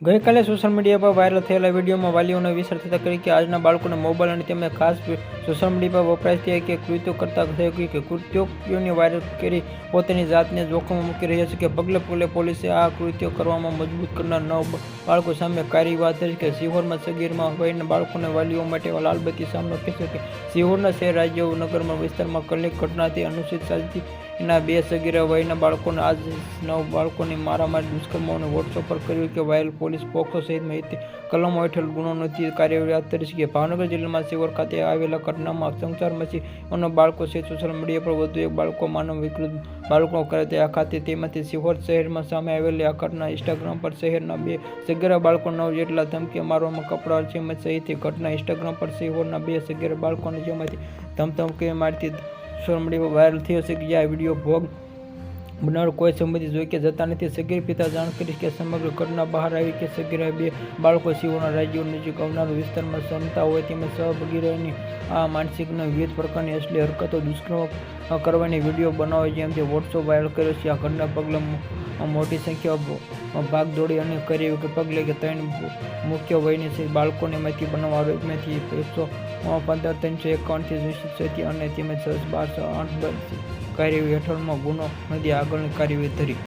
ગઈકાલે social media પર viral થયેલા વિડીયોમાં વાલીઓને વિચાર થતા કરી કે આજના બાળકોને મોબાઈલ અને તેમને ખાસ સોશિયલ મીડિયા પર વપરાય છે કે કૃત્યો કરતા થયું કે કૃત્યોને વાયરલ કરી પોતાની જાતને જોખમમાં મૂકી રહ્યા છે કે પગલે પગલે પોલીસે આ કૃત્યો કરવામાં મજબૂત કરનાર નવ બાળકો સામે કાર્યવાહી કરી કે સિહોરમાં સગીરમાં વયના બાળકોને વાલીઓ માટે લાલબત્તી સામનો થશે કે સિહોરના શહેર રાજ્ય નગરમાં વિસ્તારમાં કલેક ઘટનાથી અનુસૂચિત જાતિ એના બે સગીરા વયના બાળકોને આજ નવ બાળકોની મારામારી દુષ્કર્મોને વોટ્સઅપ પર કર્યું કે વાયલ પોલીસ પોક્સો સહિત માહિતી કલમો હેઠળ ગુનો નોંધી કાર્યવાહી હાથ ધરી છે. ભાવનગર જિલ્લામાં સિવર ખાતે આવેલા ઘટનામાં સંસાર મચી અને બાળકો સહિત સોશિયલ મીડિયા પર વધુ એક બાળકો માનવ વિકૃત બાળકો કરે તે આ ખાતે તેમાંથી સિહોર શહેરમાં સામે આવેલી આ ઘટના ઇન્સ્ટાગ્રામ પર શહેરના બે સગીરા બાળકો નવ જેટલા ધમકી મારવામાં કપડાં જેમજ સહિત ઘટના ઇન્સ્ટાગ્રામ પર સિહોરના બે સગીરા બાળકોને જેમાંથી ધમધમકી મારતી સોશિયલ મીડિયા પર વાયરલ થયો છે. કે આ વીડિયો ભોગ બનાવનાર કોઈ સંબંધી જોઈ કે જતા નથી સગીર પિતા જાણ કરીશ કે સમગ્ર ઘટના બહાર આવી કે સગીરા બે બાળકો સિવોના રાજ્યો નજીક આવનાર વિસ્તારમાં ક્ષમતા હોય તેમજ સહભગીરાની આ માનસિકના વિવિધ પ્રકારની અસલી હરકતો દુષ્કર્મ કરવાની વીડિયો બનાવે જેમ તે વોટ્સઅપ વાયરલ કર્યો છે આ ઘટના પગલે મોટી સંખ્યા ભાગ દોડી અને કરી કે પગલે કે ત્રણ મુખ્ય વયની છે બાળકોને માહિતી બનાવવા આરોપીમાંથી એકસો પંદર ત્રણસો એકાવનથી નિશ્ચિત અને તેમજ બારસો આઠ કાર્યવાહી હેઠળમાં ગુનો નોંધી આગળની કાર્યવાહી ધરી